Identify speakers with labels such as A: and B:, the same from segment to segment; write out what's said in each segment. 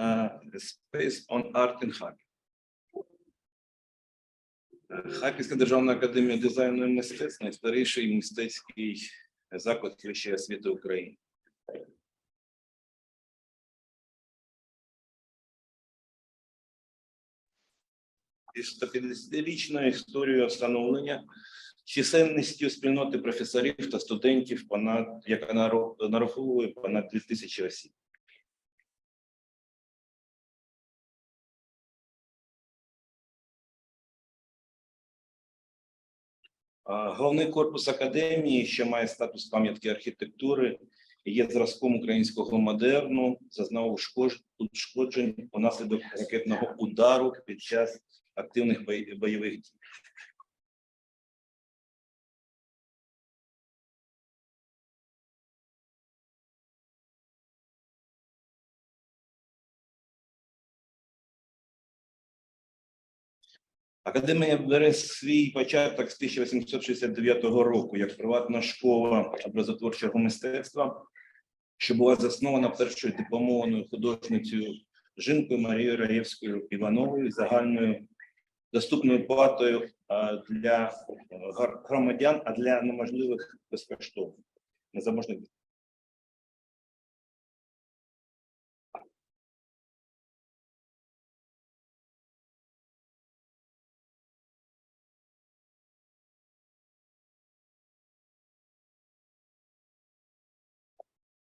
A: uh, Space on Art in Харків. Е, Харківська державна академія дизайну і мистецтв найстаріший мистецький заклад вищої освіти України. І 150-річна історія встановлення чисельністю спільноти професорів та студентів, яка нараховує понад 2000 осіб. Головний корпус академії, що має статус пам'ятки архітектури, є зразком українського модерну, зазнав ушкоджень унаслідок ракетного удару під час активних бойових дій. Академія бере свій початок з 1869 року як приватна школа образотворчого мистецтва, що була заснована першою дипломованою художницею жінкою Марією Раєвською Івановою загальною доступною платою для е, громадян, а для неможливих безкоштовно. Незаможних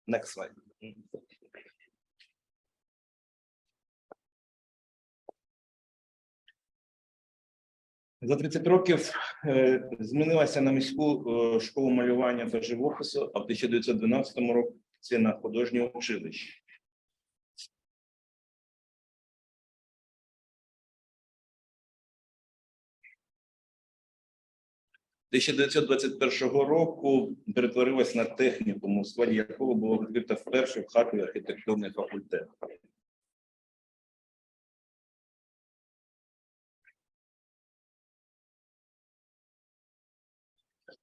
A: Next slide. За 30 років е, змінилася на міську е, школу малювання та живопису, а в 1912 році на художнє училище. – 1921 року перетворилась на технікум, у складі якого було відкрито вперше в Харкові архітектурний факультет.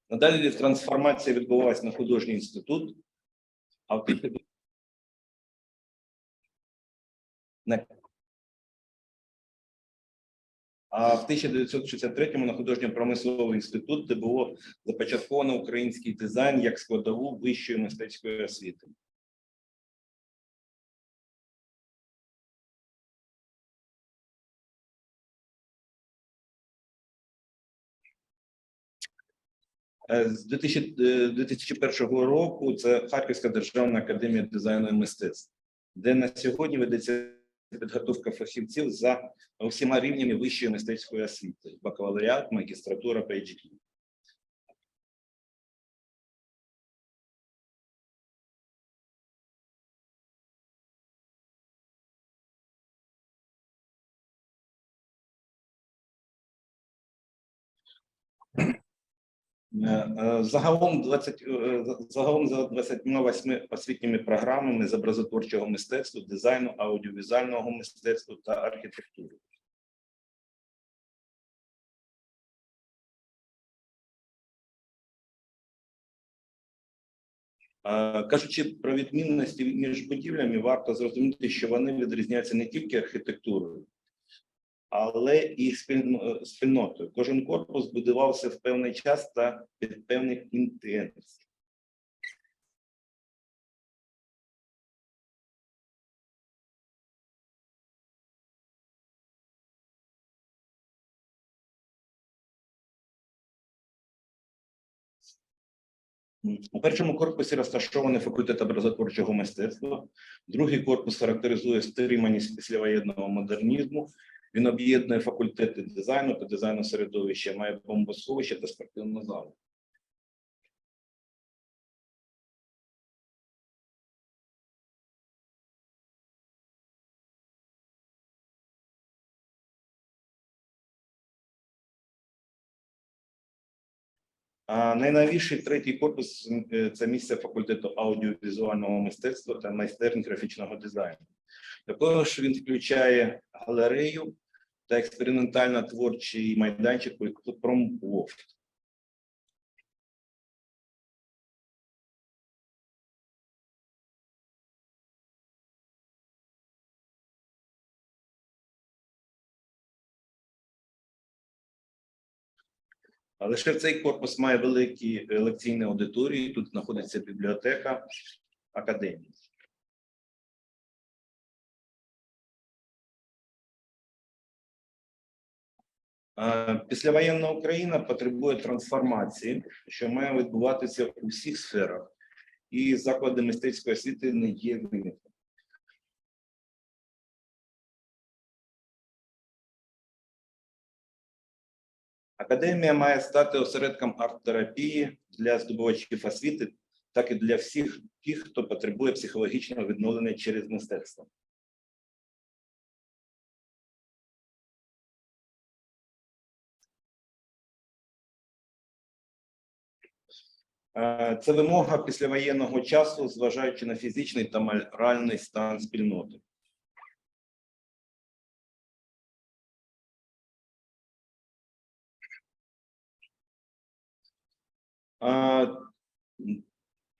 A: Надалі трансформація відбулася на художній інститут, а в 1900 Не. А в 1963-му на художньо-промисловий інститут, де було започатковано український дизайн як складову вищої мистецької освіти. Е, З 2000 е, 2001 року це Харківська державна академія дизайну і мистецтв, де на сьогодні ведеться підготовка фахівців за всіма рівнями вищої мистецької освіти: бакалавріат, магістратура, PhD. Загалом 20, е, за- загалом за 28 освітніми програмами з образотворчого мистецтва, дизайну, аудіовізуального мистецтва та архітектури. Е, Кажучи про відмінності між будівлями, варто зрозуміти, що вони відрізняються не тільки архітектурою, але і спільно- спільнотою. Кожен корпус будувався в певний час та під певних інтенцій. У першому корпусі розташований факультет образотворчого мистецтва. Другий корпус характеризує стриманість післявоєнного модернізму. Він об'єднує факультети дизайну та дизайну середовища, має бомбосховище та спортивну залу. А найновіший третій корпус е, це місце факультету аудіовізуального мистецтва та майстерні графічного дизайну. Також він включає галерею та експериментально-творчий майданчик «Промлофт». Лише цей корпус має великі лекційні аудиторії. Тут знаходиться бібліотека академії. Післявоєнна Україна потребує трансформації, що має відбуватися у всіх сферах, і заклади мистецької освіти не є винятком. Академія має стати осередком арт-терапії для здобувачів освіти, так і для всіх тих, хто потребує психологічного відновлення через мистецтво. Це вимога післявоєнного часу, зважаючи на фізичний та моральний стан спільноти. А,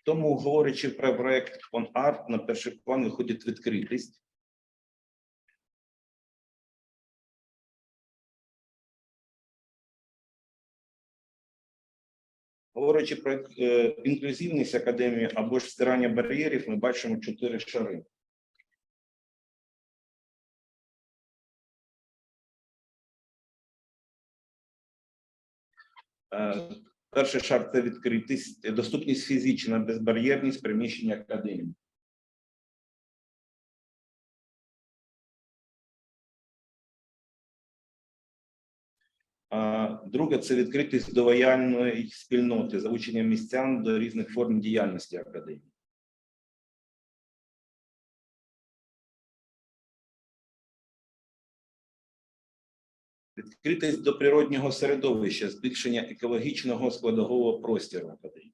A: Тому, говорячи про проект OnArt, на перший план виходить відкритість. Говорячи про е, інклюзивність академії або ж стирання бар'єрів, ми бачимо чотири шари. Е, Перший шар це відкритість, доступність фізична, безбар'єрність приміщення академії. Друге це відкритість до вояльної спільноти, залучення містян до різних форм діяльності академії. Відкритість до природнього середовища, збільшення екологічного складового простіру академії.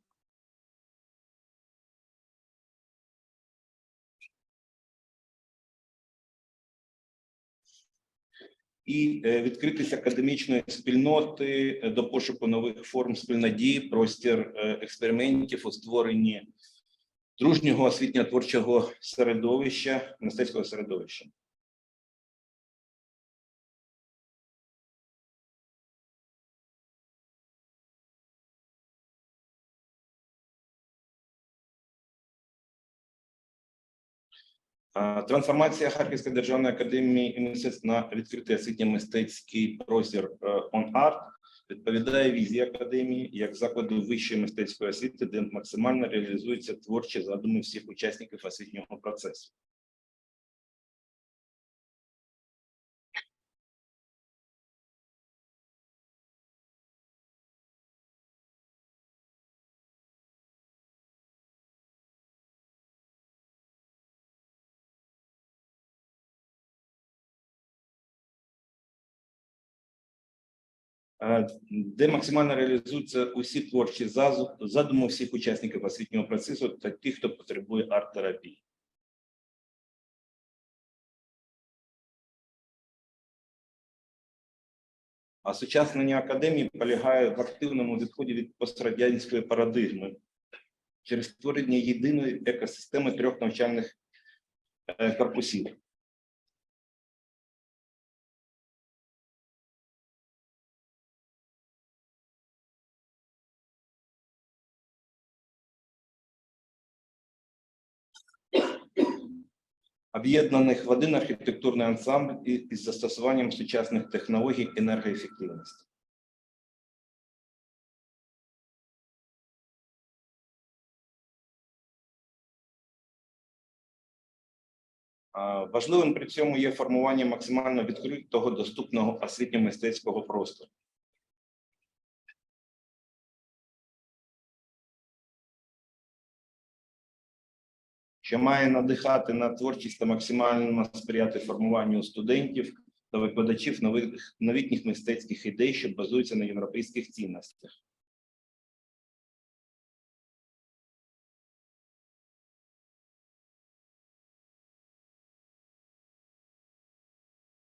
A: І е, відкритість академічної спільноти е, до пошуку нових форм спільнодії, простір е, експериментів у створенні дружнього освітньо-творчого середовища, мистецького середовища. Трансформація Харківської державної академії мистецтв на відкритий освітньо-мистецький простір е, On Art відповідає візії академії як закладу вищої мистецької освіти, де максимально реалізуються творчі задуми всіх учасників освітнього процесу. Де максимально реалізуються усі творчі задуми всіх учасників освітнього процесу та тих, хто потребує арт-терапії. Осучаснення академії полягає в активному відході від пострадянської парадигми через створення єдиної екосистеми трьох навчальних е, корпусів. Об'єднаних в один архітектурний ансамбль із застосуванням сучасних технологій енергоефективності. Важливим при цьому є формування максимально відкритого доступного освітньо-мистецького простору. Що має надихати на творчість та максимально сприяти формуванню студентів та викладачів нових новітніх мистецьких ідей, що базуються на європейських цінностях.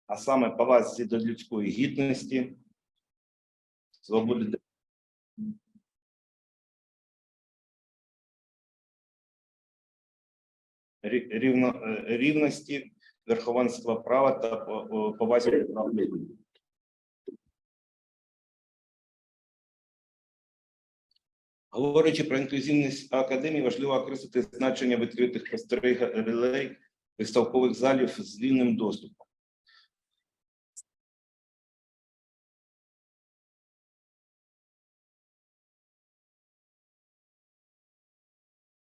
A: А саме повазі до людської гідності, свободи рівно, е, рівності, верховенства права та по- повазі прав людини. Говорячи про інклюзивність академії, важливо окреслити значення відкритих просторів релей виставкових залів з вільним доступом.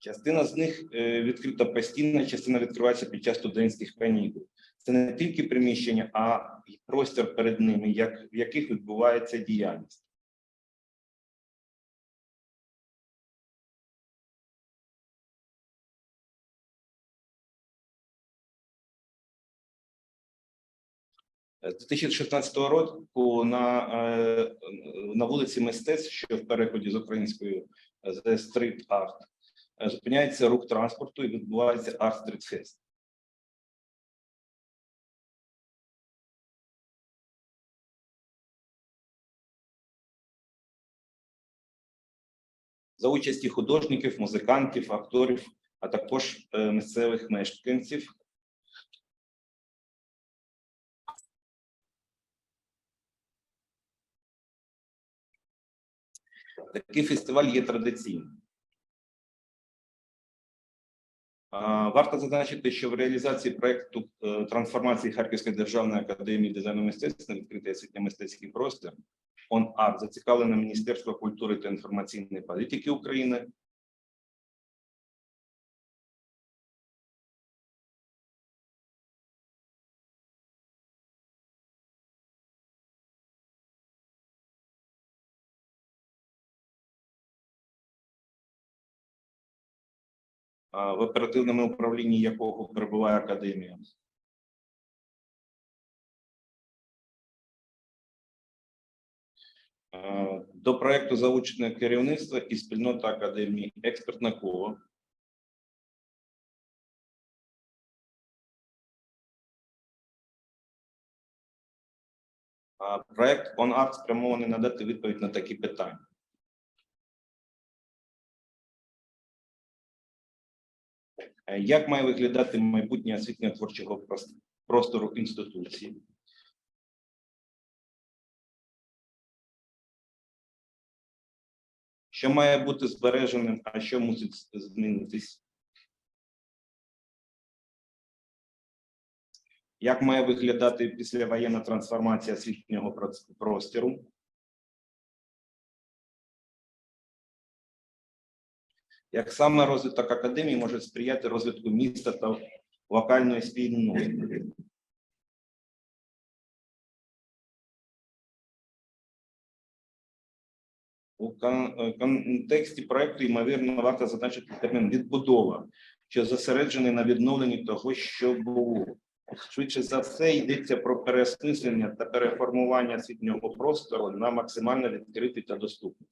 A: Частина з них е, відкрита постійно, частина відкривається під час студентських канікул. Це не тільки приміщення, а й простір перед ними, як, в яких відбувається діяльність. З 2016 року на, е, на вулиці Мистецтв, що в перекладі з українською Street Art, е, зупиняється рух транспорту і відбувається Fest. За участі художників, музикантів, акторів, а також е, місцевих мешканців. Такий фестиваль є традиційним. Варто зазначити, що в реалізації проекту е, трансформації Харківської державної академії дизайну мистецтв на відкритий освітньо-мистецький простір ОНАР зацікавлено Міністерство культури та інформаційної політики України, в оперативному управлінні якого перебуває академія. До проекту залучене керівництво і спільнота академії експертне коло. Проект OnArt спрямований надати відповідь на такі питання. Як має виглядати майбутнє освітньо творчого простору інституції? Що має бути збереженим, а що мусить змінитись? Як має виглядати післявоєнна трансформація освітнього простору? Як саме розвиток академії може сприяти розвитку міста та локальної спільноти? У е, контексті проекту, ймовірно, варто зазначити термін відбудова, що зосереджений на відновленні того, що було. Швидше за все, йдеться про переосмислення та переформування освітнього простору на максимально відкритий та доступний.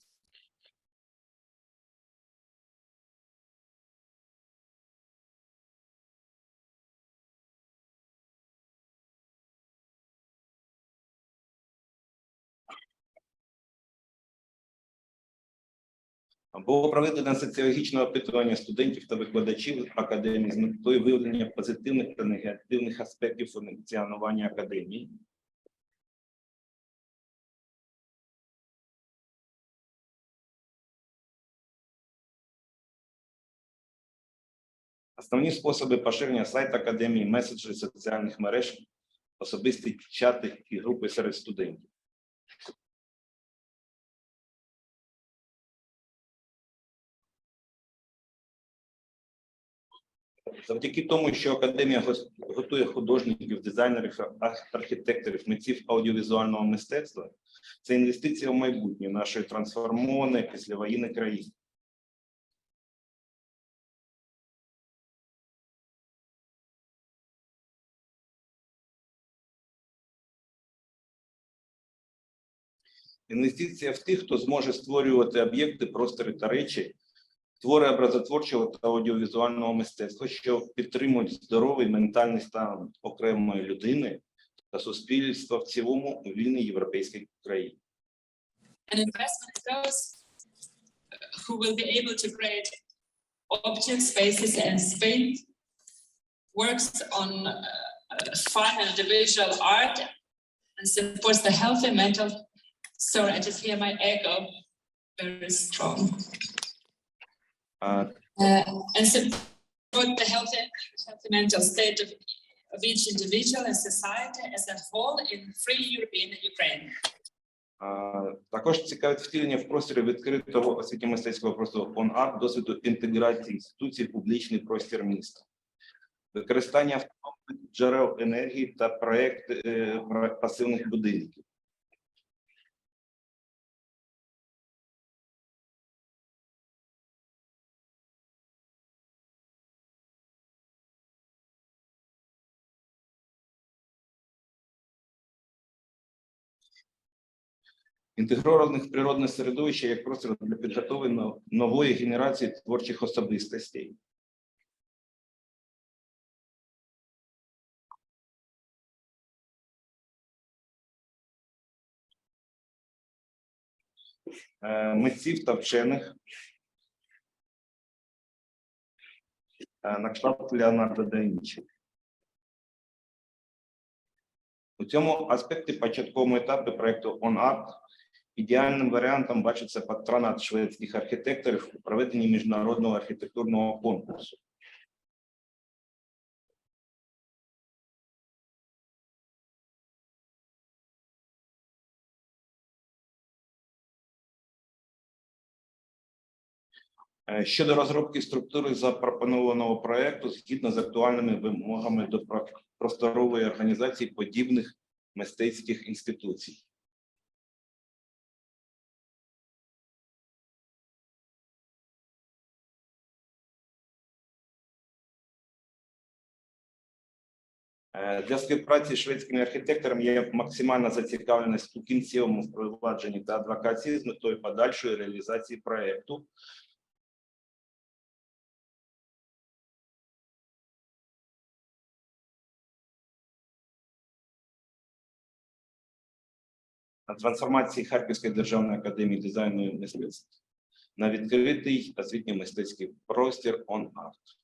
A: Було проведено соціологічне опитування студентів та викладачів академії з метою виявлення позитивних та негативних аспектів функціонування академії. Основні способи поширення сайт академії, меседжі соціальних мереж, особисті чати і групи серед студентів. Завдяки тому, що академія готує художників, дизайнерів, архітекторів, митців аудіовізуального мистецтва, це інвестиція в майбутнє нашої трансформованої післявоєнної країни. Інвестиція в тих, хто зможе створювати об'єкти, простори та речі, твори образотворчого та аудіовізуального мистецтва, що підтримують здоровий ментальний стан окремої людини та суспільства в цілому у вільній європейській країні.
B: an investment in those who will be able to create object spaces and space works on uh, fun and visual art and supports the healthy mental. Sorry, I just hear my echo very strong.
A: А,
B: uh, and support the healthy, healthy mental state of, of each individual and society as a whole in free European Ukraine.
A: Також цікавить втілення в просторі відкритого освітньо-мистецького простору ОНАР досвіду інтеграції інституцій в публічний простір міста. Використання автономних джерел енергії та проект е, пасивних будинків. Інтегрованих природне середовище як простір для підготовлення нової генерації творчих особистостей. Е, митців та вчених. е, На кшталт Леонардо да. У цьому аспекті початковому етапі проекту OnArt ідеальним варіантом бачиться патронат шведських архітекторів у проведенні міжнародного архітектурного конкурсу. Е, Щодо розробки структури запропонованого проекту згідно з актуальними вимогами до просторової організації подібних мистецьких інституцій. Для співпраці з шведськими архітекторами є максимальна зацікавленість у кінцевому впровадженні та адвокації з метою подальшої реалізації проекту. на трансформації Харківської державної академії дизайну мистецтв на відкритий освітньо-мистецький простір «On Art».